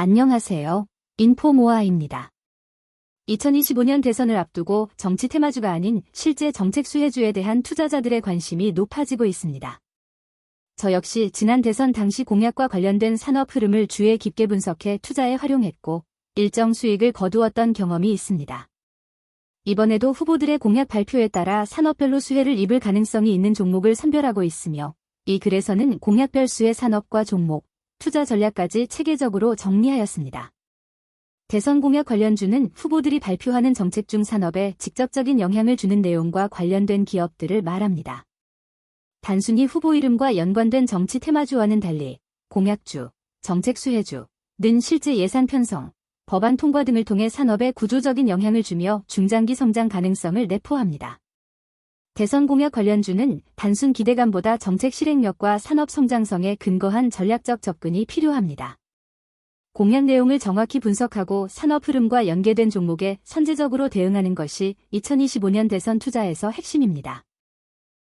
안녕하세요. 인포모아입니다. 2025년 대선을 앞두고 정치 테마주가 아닌 실제 정책 수혜주에 대한 투자자들의 관심이 높아지고 있습니다. 저 역시 지난 대선 당시 공약과 관련된 산업 흐름을 주에 깊게 분석해 투자에 활용했고 일정 수익을 거두었던 경험이 있습니다. 이번에도 후보들의 공약 발표에 따라 산업별로 수혜를 입을 가능성이 있는 종목을 선별하고 있으며 이 글에서는 공약별 수혜 산업과 종목, 투자 전략까지 체계적으로 정리하였습니다. 대선 공약 관련주는 후보들이 발표하는 정책 중 산업에 직접적인 영향을 주는 내용과 관련된 기업들을 말합니다. 단순히 후보 이름과 연관된 정치 테마주와는 달리 공약주, 정책 수혜주 는 실제 예산 편성, 법안 통과 등을 통해 산업에 구조적인 영향을 주며 중장기 성장 가능성을 내포합니다. 대선 공약 관련주는 단순 기대감보다 정책 실행력과 산업 성장성에 근거한 전략적 접근이 필요합니다. 공약 내용을 정확히 분석하고 산업 흐름과 연계된 종목에 선제적으로 대응하는 것이 2025년 대선 투자에서 핵심입니다.